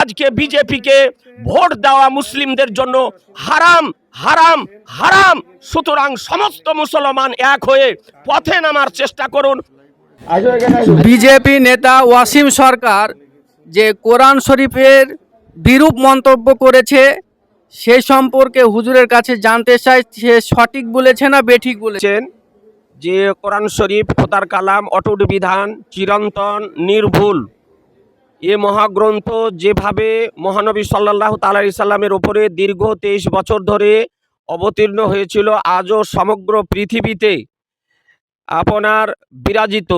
আজকে বিজেপিকে ভোট দেওয়া মুসলিমদের জন্য হারাম হারাম হারাম। সুতরাং সমস্ত মুসলমান এক হয়ে পথে নামার চেষ্টা করুন। বিজেপি নেতা ওয়াসিম সরকার যে কোরআন শরীফের বিরূপ মন্তব্য করেছে সে সম্পর্কে হুজুরের কাছে জানতে চাই সে সঠিক বলেছে না বেঠিক বলেছেন যে কোরআন শরীফ খোদার কালাম অটুট বিধান চিরন্তন নির্ভুল। এ মহাগ্রন্থ যেভাবে মহানবী সাল্লাহ তালাই সাল্লামের ওপরে দীর্ঘ তেইশ বছর ধরে অবতীর্ণ হয়েছিল, আজও সমগ্র পৃথিবীতে আপনার বিরাজিত।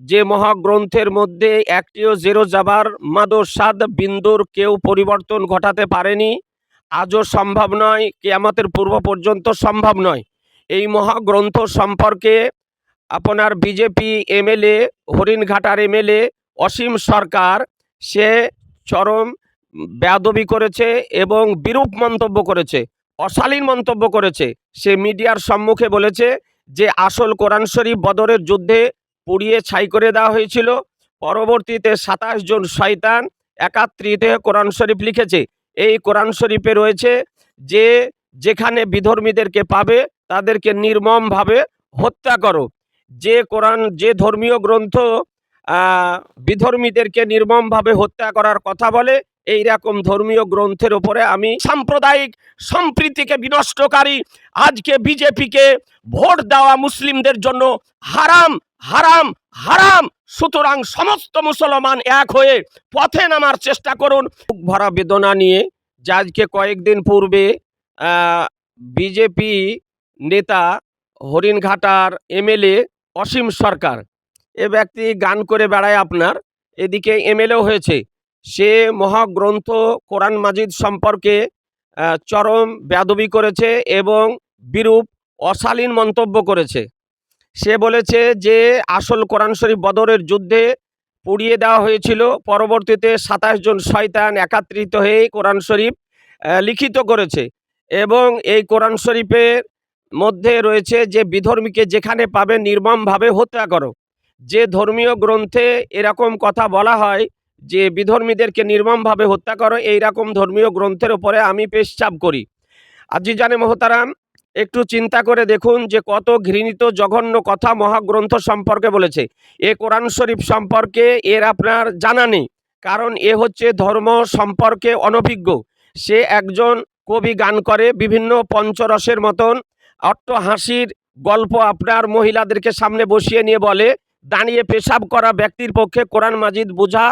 যে মহাগ্রন্থের মধ্যে একটিও জেরো যাবার মাদসাদ বিন্দুর কেউ পরিবর্তন ঘটাতে পারেনি, আজও সম্ভব নয়, কেয়ামতের পূর্ব পর্যন্ত সম্ভব নয়। এই মহাগ্রন্থ সম্পর্কে আপনার বিজেপি এমএলএ, হরিণঘাটার এমএলএ, অসীম সরকার সে চরম ব্যাদবি করেছে এবং বিরূপ মন্তব্য করেছে, অশালীন মন্তব্য করেছে। সে মিডিয়ার সম্মুখে বলেছে যে, আসল কোরআন শরীফ বদরের যুদ্ধে পুড়িয়ে ছাই করে দেওয়া হয়েছিল। পরবর্তীতে সাতাশ জন শয়তান একাত্রিত কোরআন শরীফ লিখেছে। এই কোরআন শরীফে রয়েছে যে, যেখানে বিধর্মীদেরকে পাবে, তাদেরকে নির্মমভাবে হত্যা করো। যে কোরআন, যে ধর্মীয় গ্রন্থ বিধর্মীদেরকে নির্মমভাবে হত্যা করার কথা বলে এই রকম ধর্মীয় গ্রন্থের উপরে আমি সাম্প্রদায়িক সম্প্রীতিকে বিনষ্টকারী, আজকে বিজেপিকে ভোট দেওয়া মুসলিমদের জন্য হারাম হারাম হারাম, সুতরাং সমস্ত মুসলমান এক হয়ে পথে নামার চেষ্টা করুন। ভরা বেদনা নিয়ে যে আজকে কয়েকদিন পূর্বে বিজেপি নেতা হরিণঘাটার এমএলএ অসীম সরকার এ ব্যক্তি গান করে বেড়ায় আপনার। এদিকে এমএলএও হয়েছে। সে মহাগ্রন্থ কোরআন মাজিদ সম্পর্কে চরম বেদবি করেছে এবং বিরূপ অশালীন মন্তব্য করেছে। সে বলেছে যে, আসল কোরআন শরীফ বদরের যুদ্ধে পুড়িয়ে দেওয়া হয়েছিল। পরবর্তীতে সাতাশ জন শয়তান একাত্রিত হয়ে কোরআন শরীফ লিখিত করেছে এবং এই কোরআন শরীফের মধ্যে রয়েছে যে, বিধর্মীকে যেখানে পাবে নির্মমভাবে হত্যা করো। যে ধর্মীয় গ্রন্থে এরকম কথা বলা হয় যে বিধর্মীদেরকে নির্মমভাবে হত্যা করো, এইরকম ধর্মীয় গ্রন্থের উপরে আমি পেশচাপ করি। আজি জানে মহতারাম, একটু চিন্তা করে দেখুন যে কত ঘৃণিত, জঘন্য কথা মহাগ্রন্থ সম্পর্কে বলেছে। এ কোরআন শরীফ সম্পর্কে এর আপনার জানা নেই, কারণ এ হচ্ছে ধর্ম সম্পর্কে অনভিজ্ঞ। সে একজন কবি গান করে, বিভিন্ন পঞ্চরসের মতন অট্ট হাসির গল্প আপনার মহিলাদেরকে সামনে বসিয়ে নিয়ে বলে দাঁড়িয়ে পেশাব করা ব্যক্তির পক্ষে কোরআন মাজিদ বোঝা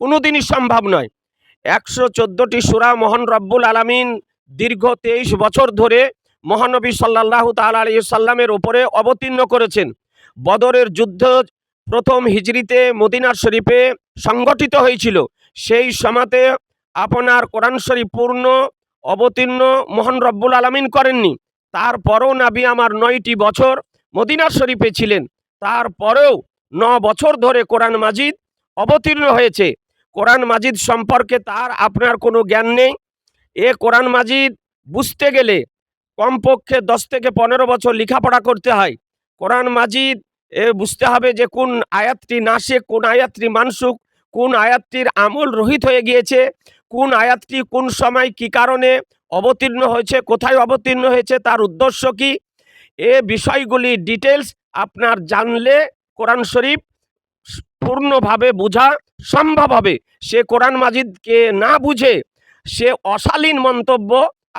কোনোদিনই সম্ভব নয়। একশো চোদ্দোটি সুরা মোহন রব্বুল আলামিন দীর্ঘ তেইশ বছর ধরে মহানবী সাল্লাহ তাল আলী সাল্লামের ওপরে অবতীর্ণ করেছেন। বদরের যুদ্ধ প্রথম হিজরিতে মদিনার শরীফে সংগঠিত হয়েছিল। সেই সমাতে আপনার কোরআন শরীফ পূর্ণ, অবতীর্ণ মোহন রব্বুল আলামিন করেননি। তারপরও নাবি আমার নয়টি বছর মদিনার শরীফে ছিলেন। তারপরেও ন বছর ধরে কোরআন মাজিদ অবতীর্ণ হয়েছে। কোরআন মাজিদ সম্পর্কে তার আপনার কোনো জ্ঞান নেই। এ কোরআন মাজিদ বুঝতে গেলে কমপক্ষে দশ থেকে পনেরো বছর লেখাপড়া করতে হয়। কোরআন মাজিদ এ বুঝতে হবে যে কোন আয়াতটি নাসে কোন আয়াতটি মানসুক কোন আয়াতটির আমল রহিত হয়ে গিয়েছে, কোন আয়াতটি কোন সময় কি কারণে অবতীর্ণ হয়েছে, কোথায় অবতীর্ণ হয়েছে, তার উদ্দেশ্য কি? এ বিষয়গুলি ডিটেলস আপনার জানলে কোরআন শরীফ পূর্ণভাবে বোঝা সম্ভব হবে। সে কোরআন মাজিদকে না বুঝে সে অশালীন মন্তব্য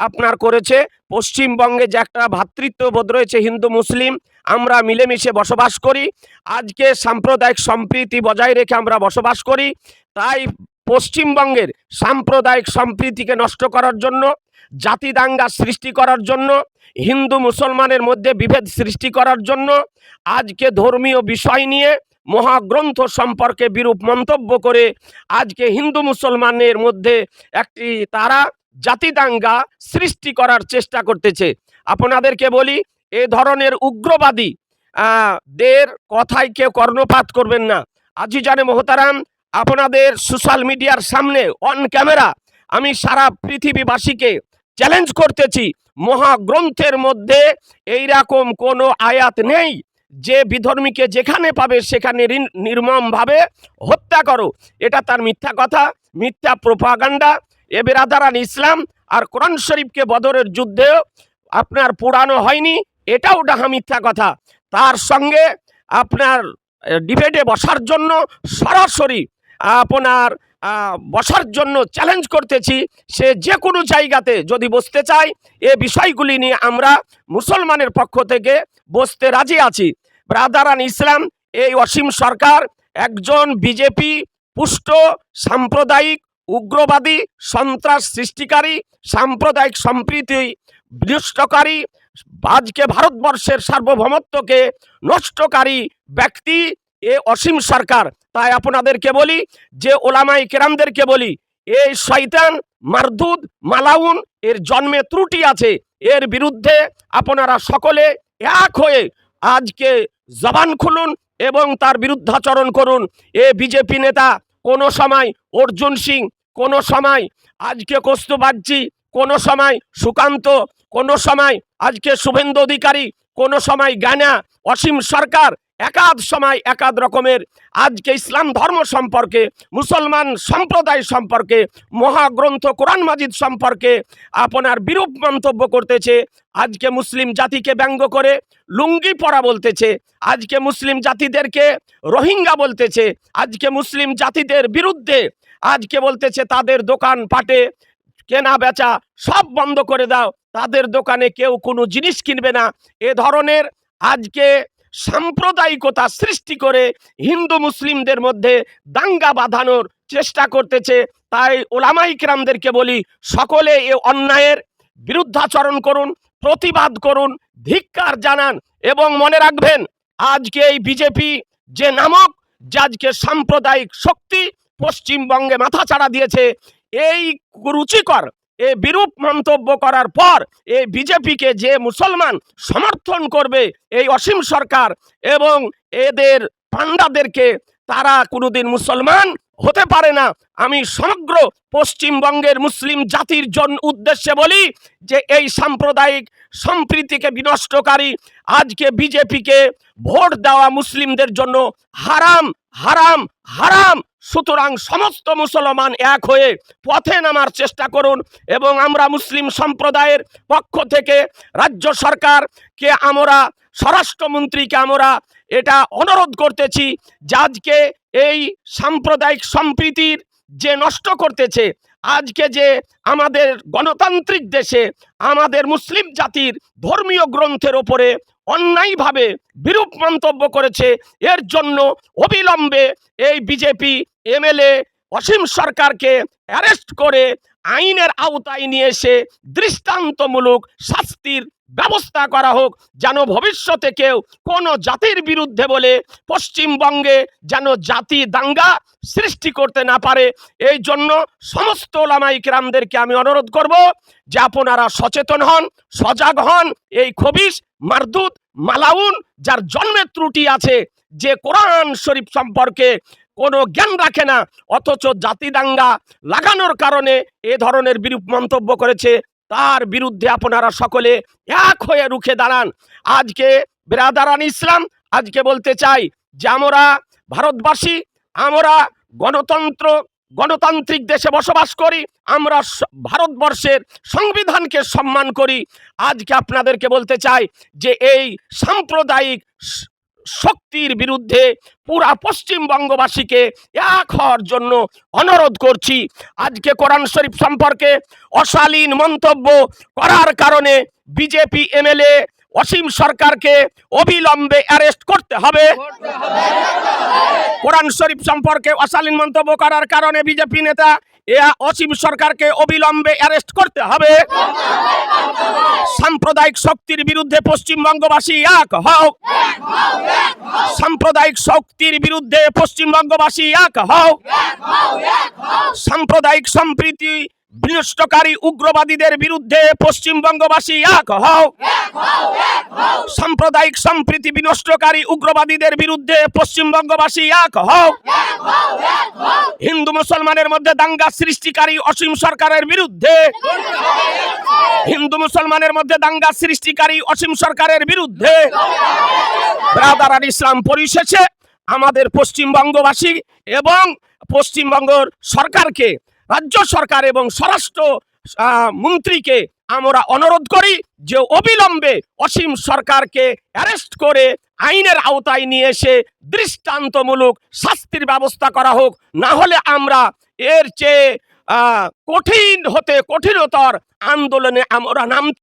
আপনার করেছে। পশ্চিমবঙ্গে যে একটা ভ্রাতৃত্ববোধ রয়েছে হিন্দু, মুসলিম, আমরা মিলেমিশে বসবাস করি। আজকে সাম্প্রদায়িক সম্প্রীতি বজায় রেখে আমরা বসবাস করি। তাই পশ্চিমবঙ্গের সাম্প্রদায়িক সম্প্রীতিকে নষ্ট করার জন্য জাতি দাঙ্গা সৃষ্টি করার জন্য, হিন্দু মুসলমানের মধ্যে বিভেদ সৃষ্টি করার জন্য আজকে ধর্মীয় বিষয় নিয়ে মহাগ্রন্থ সম্পর্কে বিরূপ মন্তব্য করে আজকে হিন্দু মুসলমানের মধ্যে একটি তারা জাতি দাঙ্গা সৃষ্টি করার চেষ্টা করতেছে। আপনাদেরকে বলি, এ ধরনের উগ্রবাদী দের কথায় কেউ কর্ণপাত করবেন না। আজি জানে মোহতারাম, আপনাদের সোশ্যাল মিডিয়ার সামনে অন ক্যামেরা আমি সারা পৃথিবীবাসীকে চ্যালেঞ্জ করতেছি। মহাগ্রন্থের মধ্যে এই রকম কোনো আয়াত নেই যে বিধর্মীকে যেখানে পাবে সেখানে নির্মমভাবে হত্যা করো। এটা তার মিথ্যা কথা, মিথ্যা প্রোপাগান্ডা এ বেরাদারান ইসলাম আর কোরআন শরীফকে বদরের যুদ্ধেও আপনার পোড়ানো হয়নি, এটাও ডাহা মিথ্যা কথা। তার সঙ্গে আপনার ডিবেটে বসার জন্য সরাসরি আপনার বসার জন্য চ্যালেঞ্জ করতেছি। সে যে কোনো জায়গাতে যদি বসতে চায়, এ বিষয়গুলি নিয়ে আমরা মুসলমানের পক্ষ থেকে বসতে রাজি আছি। ব্রাদারান ইসলাম এই অসীম সরকার একজন বিজেপি পুষ্ট, সাম্প্রদায়িক, উগ্রবাদী, সন্ত্রাস সৃষ্টিকারী, সাম্প্রদায়িক সম্প্রীতি বিনষ্টকারী আজকে ভারতবর্ষের সার্বভৌমত্বকে নষ্টকারী ব্যক্তি এ অসীম সরকার। তাই আপনাদেরকে বলি, যে ওলামাই কেরামদেরকে বলি এই শয়তান মারদুদ মালাউন, এর জন্মে ত্রুটি আছে। এর বিরুদ্ধে আপনারা সকলে এক হয়ে আজকে জবান খুলুন এবং তার বিরুদ্ধাচরণ করুন। এ বিজেপি নেতা, কোনো সময় অর্জুন সিং, কোনো সময় আজকে কস্তুবাগজি কোনো সময় সুকান্ত, কোনো সময় আজকে শুভেন্দু অধিকারী, কোনো সময় গানা, অসীম সরকার একাধ সময় একাধ রকমের আজকে ইসলাম ধর্ম সম্পর্কে, মুসলমান সম্প্রদায় সম্পর্কে, মহাগ্রন্থ কোরআন মাজিদ সম্পর্কে আপনার বিরূপ মন্তব্য করতেছে। আজকে মুসলিম জাতিকে ব্যঙ্গ করে লুঙ্গি পরা বলতেছে। আজকে মুসলিম জাতিদেরকে রোহিঙ্গা বলতেছে। আজকে মুসলিম জাতিদের বিরুদ্ধে আজকে বলতেছে, তাদের দোকান পাটে কেনা বেচা সব বন্ধ করে দাও। তাদের দোকানে কেউ কোনো জিনিস কিনবে না। এ ধরনের আজকে সাম্প্রদায়িকতা সৃষ্টি করে হিন্দু মুসলিমদের মধ্যে দাঙ্গা বাঁধানোর চেষ্টা করতেছে। তাই ওলামাই কিরামদেরকে বলি, সকলে এ অন্যায়ের বিরুদ্ধাচরণ করুন, প্রতিবাদ করুন, ধিক্কার জানান এবং মনে রাখবেন, আজকে এই বিজেপি যে নামক, যে আজকে সাম্প্রদায়িক শক্তি পশ্চিমবঙ্গে মাথা চাড়া দিয়েছে, এই রুচিকর এ বিরূপ মন্তব্য করার পর এই বিজেপিকে যে মুসলমান সমর্থন করবে এই অসীম সরকার এবং এদের পান্ডাদেরকে, তারা কোনোদিন মুসলমান হতে পারে না। আমি সমগ্র পশ্চিমবঙ্গের মুসলিম জাতির জন উদ্দেশ্যে বলি যে, এই সাম্প্রদায়িক সম্প্রীতিকে বিনষ্টকারী, আজকে বিজেপিকে ভোট দেওয়া মুসলিমদের জন্য হারাম হারাম হারাম। সুতরাং সমস্ত মুসলমান এক হয়ে পথে নামার চেষ্টা করুন এবং আমরা মুসলিম সম্প্রদায়ের পক্ষ থেকে রাজ্য সরকারকে আমরা, স্বরাষ্ট্রমন্ত্রীকে আমরা এটা অনুরোধ করতেছি যে, আজকে এই সাম্প্রদায়িক সম্প্রীতির যে নষ্ট করতেছে, আজকে যে আমাদের গণতান্ত্রিক দেশে আমাদের মুসলিম জাতির ধর্মীয় গ্রন্থের ওপরে অন্যায়ভাবে বিরূপ মন্তব্য করেছে, এর জন্য অবিলম্বে এই বিজেপি এমএলএ অসীম সরকারকে অ্যারেস্ট করে আইনের আওতায় নিয়ে এসে দৃষ্টান্তমূলক শাস্তির ব্যবস্থা করা হোক, যেন ভবিষ্যতে কেউ কোনো জাতির বিরুদ্ধে বলে পশ্চিমবঙ্গে যেন জাতি দাঙ্গা সৃষ্টি করতে না পারে। এই জন্য সমস্ত ওলামাই কিরামদেরকে আমি অনুরোধ করব যে আপনারা সচেতন হন, সজাগ হন। এই খবিস মারদুত মালাউন, যার জন্মের ত্রুটি আছে, যে কোরআন শরীফ সম্পর্কে কোনো জ্ঞান রাখে না, অথচ জাতি দাঙ্গা লাগানোর কারণে এ ধরনের বিরূপ মন্তব্য করেছে। তার বিরুদ্ধে আপনারা সকলে এক হয়ে রুখে দাঁড়ান। আজকে বেরাদারান ইসলাম, আজকে বলতে চাই যে আমরা ভারতবাসী, আমরা গণতন্ত্র, গণতান্ত্রিক দেশে বসবাস করি, আমরা ভারতবর্ষের সংবিধানকে সম্মান করি। আজকে আপনাদেরকে বলতে চাই যে এই সাম্প্রদায়িক শক্তির বিরুদ্ধে পুরা পশ্চিমবঙ্গবাসীকে এক হওয়ার জন্য অনুরোধ করছি। আজকে কোরআন শরীফ সম্পর্কে অশালীন মন্তব্য করার কারণে বিজেপি এমএলএ অসীম সরকারকে অবিলম্বে অ্যারেস্ট করতে হবে। কোরআন শরীফ সম্পর্কে অশালীন মন্তব্য করার কারণে বিজেপি নেতা এ অসীম সরকারকে অবিলম্বে অ্যারেস্ট করতে হবে। সাম্প্রদায়িক শক্তির বিরুদ্ধে পশ্চিমবঙ্গবাসী এক হোক সাম্প্রদায়িক শক্তির বিরুদ্ধে পশ্চিমবঙ্গবাসী এক হোক সাম্প্রদায়িক সম্প্রীতি বিনষ্টকারী উগ্রবাদীদের বিরুদ্ধে পশ্চিমবঙ্গবাসী এক হোক সাম্প্রদায়িক সম্প্রীতি বিনষ্টকারী উগ্রবাদীদের বিরুদ্ধে পশ্চিমবঙ্গবাসী এক হোক হিন্দু মুসলমানের মধ্যে দাঙ্গা সৃষ্টিকারী অসীম সরকারের বিরুদ্ধে। হিন্দু মুসলমানের মধ্যে দাঙ্গা সৃষ্টিকারী অসীম সরকারের বিরুদ্ধে। ব্রাদার ইসলাম পরিশেষে আমাদের পশ্চিমবঙ্গবাসী এবং পশ্চিমবঙ্গের সরকারকে রাজ্য সরকার এবং স্বরাষ্ট্র মন্ত্রীকে আমরা অনুরোধ করি যে অবিলম্বে অসীম সরকারকে অ্যারেস্ট করে আইনের আওতায় নিয়ে এসে দৃষ্টান্তমূলক শাস্তির ব্যবস্থা করা হোক। না হলে আমরা এর চেয়ে কঠিন হতে কঠিনতর আন্দোলনে আমরা নাম